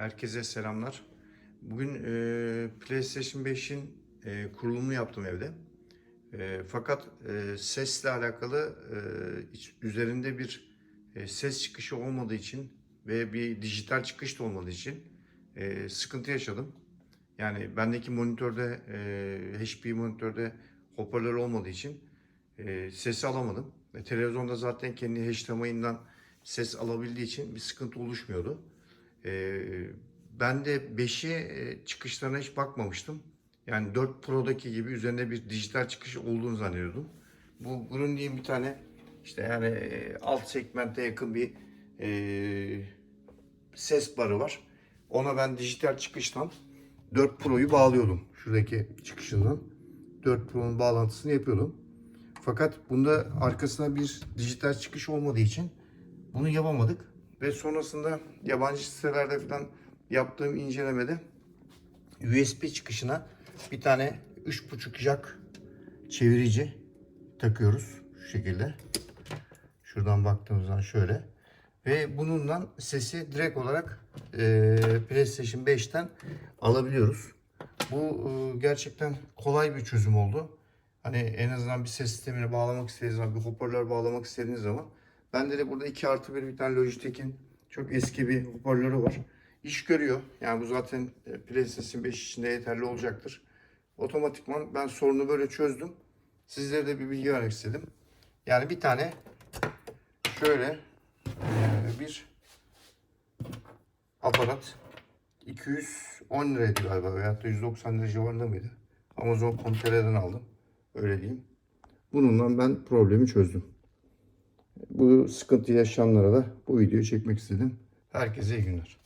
Herkese selamlar. Bugün e, PlayStation 5'in e, kurulumunu yaptım evde. E, fakat e, sesle alakalı e, hiç- üzerinde bir e, ses çıkışı olmadığı için ve bir dijital çıkış da olmadığı için e, sıkıntı yaşadım. Yani bendeki monitörde, e, HP monitörde hoparlör olmadığı için e, sesi alamadım. Ve televizyonda zaten kendi HDMI'nden ses alabildiği için bir sıkıntı oluşmuyordu. Ee, ben de 5'i e, çıkışlarına hiç bakmamıştım. Yani 4 Pro'daki gibi üzerinde bir dijital çıkış olduğunu zannediyordum. Bu diyeyim bir tane işte yani e, alt segmente yakın bir e, ses barı var. Ona ben dijital çıkıştan 4 Pro'yu bağlıyordum. Şuradaki çıkışından 4 Pro'nun bağlantısını yapıyordum. Fakat bunda arkasına bir dijital çıkış olmadığı için bunu yapamadık. Ve sonrasında yabancı sitelerde falan yaptığım incelemede USB çıkışına bir tane 3.5 jack çevirici takıyoruz şu şekilde. Şuradan baktığımız zaman şöyle. Ve bununla sesi direkt olarak e, PlayStation 5'ten alabiliyoruz. Bu e, gerçekten kolay bir çözüm oldu. Hani en azından bir ses sistemine bağlamak istediğiniz zaman, bir hoparlör bağlamak istediğiniz zaman. Bende de burada 2 artı 1 bir tane Logitech'in çok eski bir hoparlörü var. İş görüyor. Yani bu zaten e, PlayStation 5 için de yeterli olacaktır. Otomatikman ben sorunu böyle çözdüm. Sizlere de bir bilgi vermek istedim. Yani bir tane şöyle e, bir aparat 210 liraydı galiba veyahut da 190 lira civarında mıydı? Amazon.com.tr'den aldım. Öyle diyeyim. Bununla ben problemi çözdüm. Bu sıkıntı yaşayanlara da bu videoyu çekmek istedim. Herkese iyi günler.